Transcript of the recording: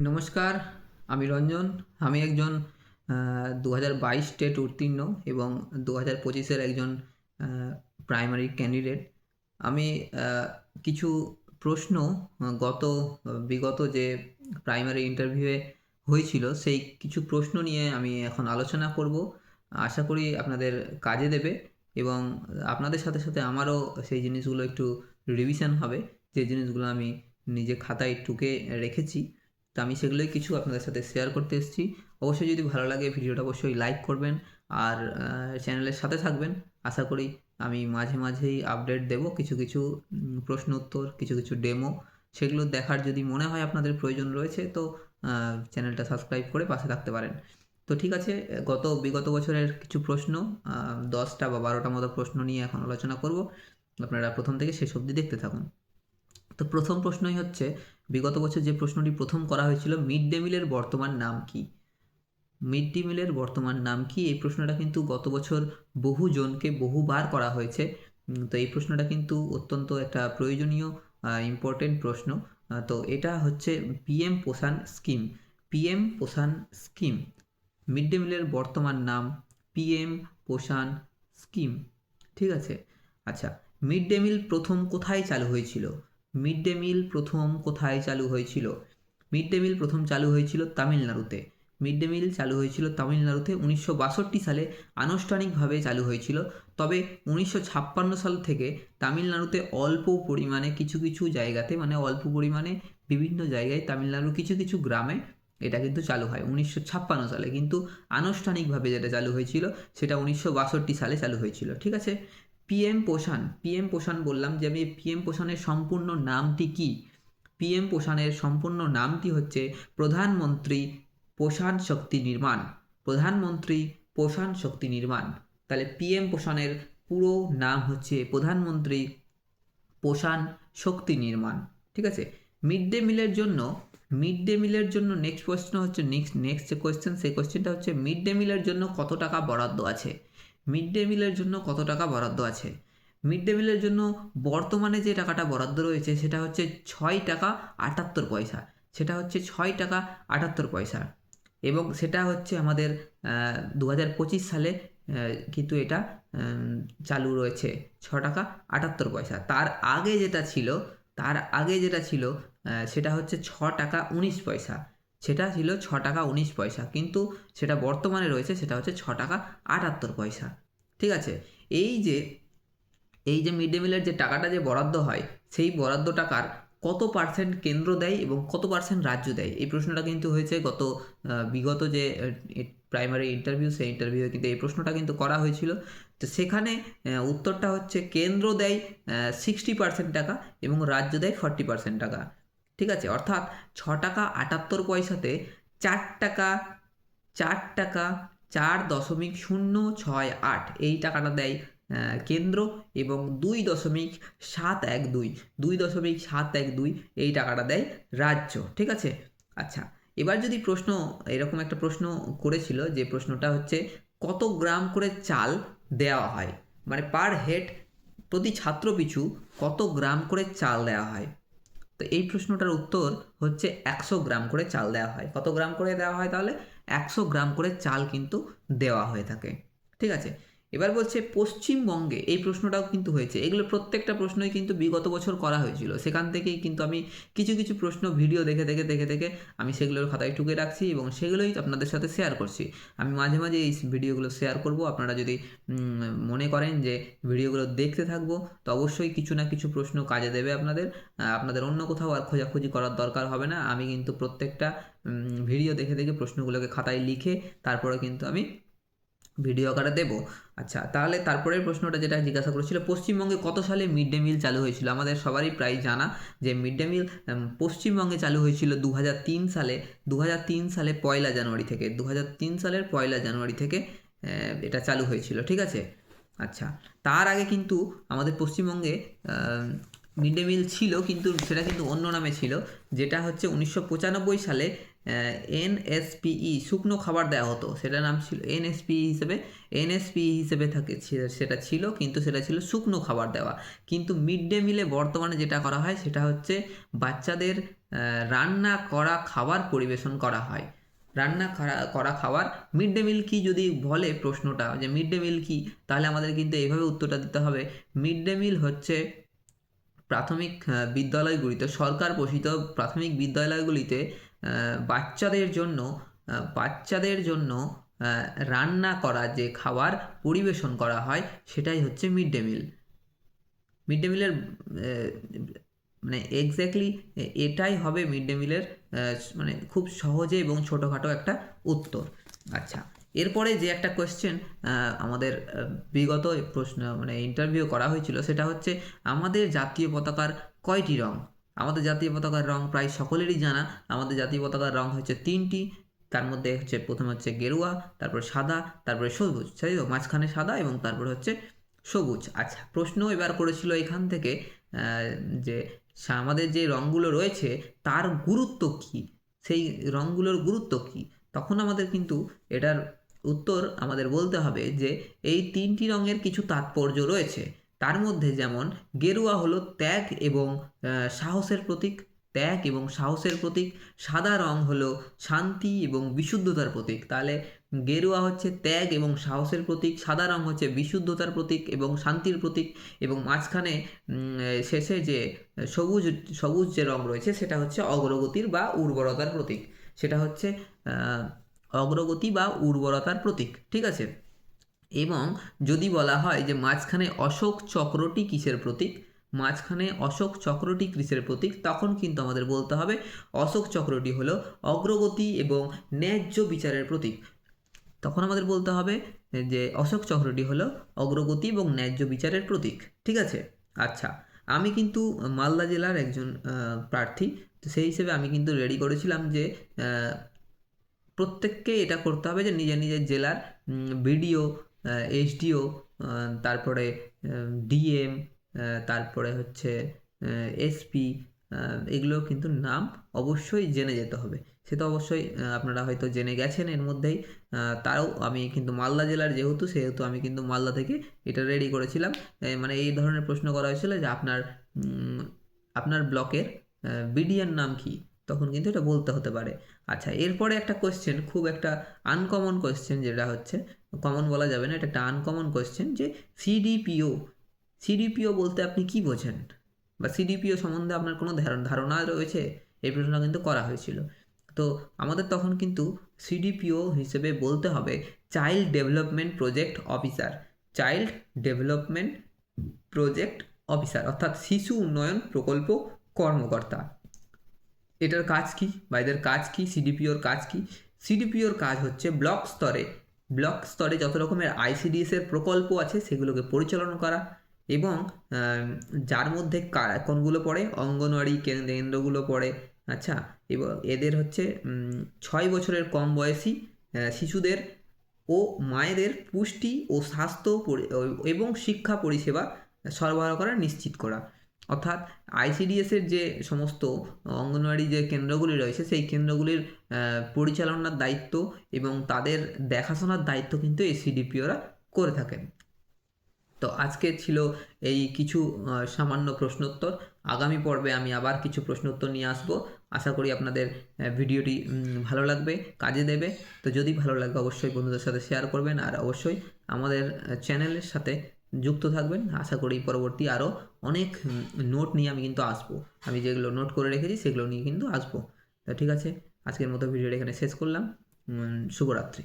নমস্কার, আমি রঞ্জন। আমি একজন দু হাজার বাইশ স্টেট উত্তীর্ণ এবং দু হাজার পঁচিশের একজন প্রাইমারি ক্যান্ডিডেট আমি কিছু প্রশ্ন গত, বিগত যে প্রাইমারি ইন্টারভিউয়ে হয়েছিল, সেই কিছু প্রশ্ন নিয়ে আমি এখন আলোচনা করব। আশা করি আপনাদের কাজে দেবে এবং আপনাদের সাথে সাথে আমারও সেই জিনিসগুলো একটু রিভিশন হবে। যে জিনিসগুলো আমি নিজে খাতায় টুকে রেখেছি। তো আমি সেগুলোই কিছু আপনাদের সাথে শেয়ার করতে এসেছি। অবশ্যই যদি ভালো লাগে ভিডিওটা অবশ্যই লাইক করবেন আর চ্যানেলের সাথে থাকবেন। আশা করি আমি মাঝে মাঝেই আপডেট দেব কিছু কিছু প্রশ্ন উত্তর, কিছু কিছু ডেমো সেগুলো দেখার যদি মনে হয় আপনাদের প্রয়োজন রয়েছে তো চ্যানেলটা সাবস্ক্রাইব করে পাশে থাকতে পারেন। তো ঠিক আছে, গত, বিগত বছরের কিছু প্রশ্ন দশটা বা বারোটা মতো প্রশ্ন নিয়ে এখন আলোচনা করব। আপনারা প্রথম থেকে শেষ অবধি দেখতে থাকুন। তো প্রথম প্রশ্নই হচ্ছে, বিগত বছর যে প্রশ্নটি প্রথম করা হয়েছিল, মিড ডে মিলের বর্তমান নাম কি? মিড ডে মিলের বর্তমান নাম কি? এই প্রশ্নটা কিন্তু গত বছর বহু জনকে বহুবার করা হয়েছে। তো এই প্রশ্নটা কিন্তু অত্যন্ত একটা প্রয়োজনীয় ইম্পর্টেন্ট প্রশ্ন। তো এটা হচ্ছে PM Poshan scheme. PM Poshan scheme. Mid day মিলের বর্তমান নাম পিএম পোষণ স্কিম। ঠিক আছে? আচ্ছা মিড ডে মিল প্রথম কোথায় চালু হয়েছিল? মিড ডে মিল প্রথম কোথায় চালু হয়েছিল? মিড ডে মিল প্রথম চালু হয়েছিল তামিলনাড়ুতে। মিড ডে মিল চালু হয়েছিল তামিলনাড়ুতে উনিশশো বাষট্টি সালে। আনুষ্ঠানিকভাবে চালু হয়েছিল। তবে উনিশশো ছাপ্পান্ন সাল থেকে তামিলনাড়ুতে অল্প পরিমাণে কিছু কিছু জায়গাতে মানে অল্প পরিমাণে বিভিন্ন জায়গায় তামিলনাড়ুর কিছু কিছু গ্রামে এটা কিন্তু চালু হয়। উনিশশো ছাপ্পান্ন সালে কিন্তু আনুষ্ঠানিকভাবে যেটা চালু হয়েছিল, সেটা উনিশশো বাষট্টি সালে চালু হয়েছিল। ঠিক আছে? পিএম পোষণ পিএম পোষণ বললাম যে আমি পিএম পোষণের সম্পূর্ণ নামটি কি? পিএম পোষণের সম্পূর্ণ নামটি হচ্ছে প্রধানমন্ত্রী পোষণ শক্তি নির্মাণ। প্রধানমন্ত্রী পোষণ শক্তি নির্মাণ। তাহলে পিএম পোষণের পুরো নাম হচ্ছে প্রধানমন্ত্রী পোষণ শক্তি নির্মাণ। ঠিক আছে? মিড ডে মিলের জন্য মিড ডে মিলের জন্য নেক্সট প্রশ্ন হচ্ছে নেক্সট নেক্সট যে কোয়েশ্চেন সেই কোয়েশ্চেনটা হচ্ছে মিড ডে মিলের জন্য কত টাকা বরাদ্দ আছে? মিড ডে মিলের জন্য কত টাকা বরাদ্দ আছে? মিড ডে মিলের জন্য বর্তমানে যে টাকাটা বরাদ্দ রয়েছে সেটা হচ্ছে ছয় টাকা আটাত্তর পয়সা। সেটা হচ্ছে ছয় টাকা আটাত্তর পয়সা। এবং সেটা হচ্ছে আমাদের দু হাজার পঁচিশ সালে কিন্তু এটা চালু রয়েছে ছ টাকা আটাত্তর পয়সা। তার আগে যেটা ছিল, তার আগে যেটা ছিল সেটা হচ্ছে ছ টাকা উনিশ পয়সা। সেটা ছিল ছ টাকা উনিশ পয়সা। কিন্তু সেটা বর্তমানে রয়েছে, সেটা হচ্ছে ছ টাকা আটাত্তর পয়সা। ঠিক আছে? এই যে এই যে মিড ডে মিলের যে টাকাটা যে বরাদ্দ হয়, সেই বরাদ্দ টাকার কত পার্সেন্ট কেন্দ্র দেয় এবং কত পার্সেন্ট রাজ্য দেয়? এই প্রশ্নটা কিন্তু হয়েছে গত বিগত যে প্রাইমারি ইন্টারভিউ সেই ইন্টারভিউ কিন্তু এই প্রশ্নটা কিন্তু করা হয়েছিল। তো সেখানে উত্তরটা হচ্ছে কেন্দ্র দেয় সিক্সটি পার্সেন্ট টাকা এবং রাজ্য দেয় ফর্টি পার্সেন্ট টাকা। ঠিক আছে? অর্থাৎ ছ টাকা আটাত্তর পয়সাতে চার টাকা চার টাকা চার দশমিক শূন্য ছয় আট এই টাকাটা দেয় কেন্দ্র এবং দুই দশমিক সাত এক দুই দুই দশমিক সাত এক দুই এই টাকাটা দেয় রাজ্য, ঠিক আছে? আচ্ছা এবার যদি প্রশ্ন, এরকম একটা প্রশ্ন করেছিল যে প্রশ্নটা হচ্ছে কত গ্রাম করে চাল দেওয়া হয়? মানে পার হেড প্রতি ছাত্র পিছু কত গ্রাম করে চাল দেওয়া হয়? তো এই প্রশ্নটার উত্তর হচ্ছে একশো গ্রাম করে চাল দেওয়া হয়। কত গ্রাম করে দেওয়া হয় তাহলে? একশো গ্রাম করে চাল কিন্তু দেওয়া হয়ে থাকে। ঠিক আছে? এবার বলছে পশ্চিমবঙ্গে, এই প্রশ্নটাও কিন্তু হয়েছে। এগুলো প্রত্যেকটা প্রশ্নই কিন্তু বিগত বছর করা হয়েছিল। সেখান থেকেই কিন্তু আমি কিছু কিছু প্রশ্ন ভিডিও দেখে দেখে দেখে দেখে আমি সেগুলোর খাতায় টুকে রাখছি এবং সেগুলোই আপনাদের সাথে শেয়ার করছি। আমি মাঝে মাঝে এই ভিডিওগুলো শেয়ার করব। আপনারা যদি মনে করেন যে ভিডিওগুলো দেখতে থাকব, তো অবশ্যই কিছু না কিছু প্রশ্ন কাজে দেবে আপনাদের। আপনাদের অন্য কোথাও আর খোঁজাখুঁজি করার দরকার হবে না। আমি কিন্তু প্রত্যেকটা ভিডিও দেখে দেখে প্রশ্নগুলোকে খাতায় লিখে তারপরে কিন্তু আমি ভিডিও আকারে দেবো। আচ্ছা তাহলে তারপরের প্রশ্নটা যেটা জিজ্ঞাসা করেছিল, পশ্চিমবঙ্গে কত সালে মিড ডে মিল চালু হয়েছিল? আমাদের সবারই প্রায় জানা যে মিড ডে মিল পশ্চিমবঙ্গে চালু হয়েছিল দু হাজার তিন সালে দু হাজার তিন সালে পয়লা জানুয়ারি থেকে, দুহাজার তিন সালের পয়লা জানুয়ারি থেকে এটা চালু হয়েছিল, ঠিক আছে? আচ্ছা তার আগে কিন্তু আমাদের পশ্চিমবঙ্গে মিড ডে মিল ছিল, কিন্তু সেটা কিন্তু অন্য নামে ছিল, যেটা হচ্ছে উনিশশো পঁচানব্বই সালে এনএসপিই, শুকনো খাবার দেওয়া হতো। সেটার নাম ছিল এনএসপিই হিসেবে এনএসপিই হিসেবে থাকে, সেটা ছিল, কিন্তু সেটা ছিল শুকনো খাবার দেওয়া। কিন্তু মিড ডে মিলে বর্তমানে যেটা করা হয়, সেটা হচ্ছে বাচ্চাদের রান্না করা খাবার পরিবেশন করা হয়। রান্না করা- খাবার, মিড ডে মিল কি যদি বলে প্রশ্নটা, যে মিড ডে মিল কি, তাহলে আমাদের কিন্তু এইভাবে উত্তরটা দিতে হবে। মিড ডে মিল হচ্ছে প্রাথমিক বিদ্যালয়গুলিতে, সরকার পোষিত প্রাথমিক বিদ্যালয়গুলিতে বাচ্চাদের জন্য বাচ্চাদের জন্য রান্না করা যে খাবার পরিবেশন করা হয়, সেটাই হচ্ছে mid day meal. Mid day মিলের মানে এক্স্যাক্টলি এটাই হবে মিড ডে মিলের মানে খুব সহজে এবং ছোটোখাটো একটা উত্তর। আচ্ছা এরপরে যে একটা কোয়েশ্চেন আমাদের বিগত প্রশ্ন মানে ইন্টারভিউ করা হয়েছিল, সেটা হচ্ছে, আমাদের জাতীয় পতাকার কয়টি রং? আমাদের জাতীয় পতাকার রং প্রায় সকলেরই জানা। আমাদের জাতীয় পতাকার রং হচ্ছে তিনটি। তার মধ্যে হচ্ছে, প্রথমে হচ্ছে গেরুয়া, তারপরে সাদা, তারপরে সবুজ। তাই তো, মাঝখানে সাদা এবং তারপরে হচ্ছে সবুজ। আচ্ছা প্রশ্ন এবার করেছিল এখান থেকে যে আমাদের যে রঙগুলো রয়েছে, তার গুরুত্ব কী? সেই রঙগুলোর গুরুত্ব কী? তখন আমাদের কিন্তু এটার উত্তর আমাদের বলতে হবে যে, এই তিনটি রঙের কিছু তাৎপর্য রয়েছে। তার মধ্যে যেমন গেরুয়া হলো ত্যাগ এবং সাহসের প্রতীক। ত্যাগ এবং সাহসের প্রতীক। সাদা রং হলো শান্তি এবং বিশুদ্ধতার প্রতীক। তাহলে গেরুয়া হচ্ছে ত্যাগ এবং সাহসের প্রতীক, সাদা রং হচ্ছে বিশুদ্ধতার প্রতীক এবং শান্তির প্রতীক এবং মাঝখানে শেষে যে সবুজ সবুজ যে রং রয়েছে সেটা হচ্ছে অগ্রগতির বা উর্বরতার প্রতীক। সেটা হচ্ছে অগ্রগতি বা উর্বরতার প্রতীক। ঠিক আছে? এবং যদি বলা হয় যে মাঝখানে অশোক চক্রটি কিসের প্রতীক? মাঝখানে অশোক চক্রটি কিসের প্রতীক? তখন কিন্তু আমাদের বলতে হবে অশোক চক্রটি হলো অগ্রগতি এবং ন্যায্য বিচারের প্রতীক। তখন আমাদের বলতে হবে যে অশোক চক্রটি হলো অগ্রগতি এবং ন্যায্য বিচারের প্রতীক। ঠিক আছে? আচ্ছা আমি কিন্তু মালদা জেলার একজন প্রার্থী, তো সেই হিসেবে আমি কিন্তু রেডি করেছিলাম যে প্রত্যেককে এটা করতে হবে যে নিজের নিজের জেলার বিডিও এইচডিও তারপরে ডিএম তারপরে হচ্ছে এসপি এগুলো কিন্তু নাম অবশ্যই জেনে যেতে হবে। সে তো অবশ্যই আপনারা হয়তো জেনে গেছেন এর মধ্যেই তাও আমি কিন্তু মালদা জেলার যেহেতু, সেহেতু আমি কিন্তু মালদা থেকে এটা রেডি করেছিলাম। মানে এই ধরনের প্রশ্ন করা হয়েছিল যে আপনার আপনার ব্লকের বিডিএর নাম কি? তখন কিন্তু এটা বলতে হতে পারে। আচ্ছা এরপরে একটা কোয়েশ্চেন খুব একটা আনকমন কোয়েশ্চেন যেটা হচ্ছে কমন বলা যাবে না, এটা একটা আনকমন কোয়েশ্চেন যে সিডিপিও সিডিপিও বলতে আপনি কি বোঝেন? বা সিডিপিও সম্বন্ধে আপনার কোনো ধার- ধারণা রয়েছে? এই প্রশ্নটা কিন্তু করা হয়েছিল। তো আমাদের তখন কিন্তু সিডিপিও হিসেবে বলতে হবে child development project officer child development project officer অর্থাৎ শিশু উন্নয়ন প্রকল্প কর্মকর্তা। এটার কাজ কি? বা এদের কাজ কি? সিডিপিওর কাজ কি? সিডিপিওর কাজ হচ্ছে ব্লক স্তরে। ব্লক স্তরে যত রকমের আইসিডিএসের প্রকল্প আছে, সেগুলোকে পরিচালনা করা এবং যার মধ্যে কোনগুলো পড়ে? অঙ্গনওয়াড়ি কেন্দ্রগুলো পড়ে। আচ্ছা এবং এদের হচ্ছে ছয় বছরের কম বয়সী শিশুদের ও মায়েদের পুষ্টি ও স্বাস্থ্য এবং শিক্ষা পরিষেবা সরবরাহ করা নিশ্চিত করা। অর্থাৎ আইসিডিএসের যে সমস্ত অঙ্গনওয়াড়ি যে কেন্দ্রগুলি রয়েছে, সেই কেন্দ্রগুলির পরিচালনার দায়িত্ব এবং তাদের দেখাশোনার দায়িত্ব কিন্তু এই সিডিপিওরা করে থাকেন। তো আজকে ছিল এই কিছু সামান্য প্রশ্নোত্তর। আগামী পর্বে আমি আবার কিছু প্রশ্নোত্তর নিয়ে আসব। আশা করি আপনাদের ভিডিওটি ভালো লাগবে, কাজে দেবে। তো যদি ভালো লাগে, অবশ্যই বন্ধুদের সাথে শেয়ার করবেন। আর অবশ্যই আমাদের চ্যানেলের সাথে যুক্ত থাকবেন। আশা করি পরবর্তী আরও অনেক নোট নিয়ে আমি কিন্তু আসব। আমি যেগুলো নোট করে রেখেছি সেগুলো নিয়ে কিন্তু আসব। তা ঠিক আছে, আজকের মতো ভিডিওটা এখানে শেষ করলাম। শুভরাত্রি।